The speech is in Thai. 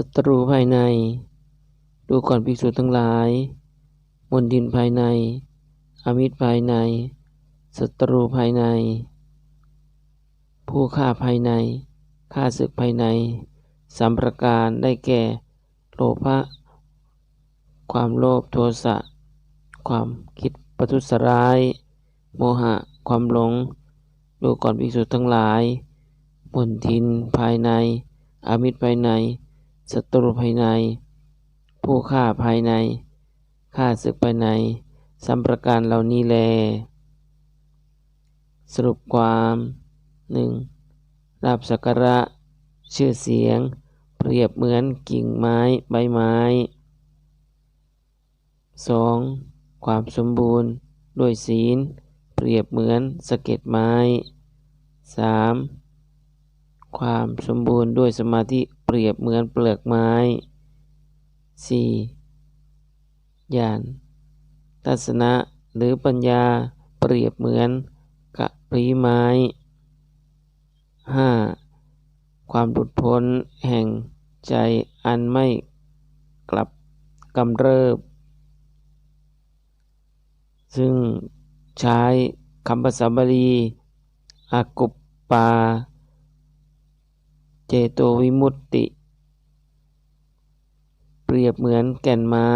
ศัตรูภายใน ดูก่อนภิกษุทั้งหลาย มนทินภายใน อมิตรภายใน ศัตรูภายใน ผู้ฆ่าภายในฆ่าศึกภายในสามประการได้แก่ โลภะความโลภโทสะความคิดประทุษร้าย โมหะ ความหลง ดูก่อนภิกษุทั้งหลายมนทินภายใน อามิตรภายใน ศัตรูภายใน ผู้ฆ่าภายในฆ่าศึกภายในสัมประการเหล่านี้แล สรุปความหนึ่งลาบสักการะ ชื่อเสียง เปรียบเหมือนกิ่งไม้ใบไม้ 2. ความสมบูรณ์ด้วยศีล เปรียบเหมือนสะเก็ดไม้ 3. ความสมบูรณ์ด้วยสมาธิ เปรียบเหมือนเปลือกไม้ 4. ญาณทัศนะหรือปัญญาเปรียบเหมือนกะปรีไม้ 5. ความหลุดพ้นแห่งใจอันไม่กลับกำเริบ ซึ่งใช้คำภาษาบาลีอากุปปา เจโตวิมุตติ เปรียบเหมือนแก่นไม้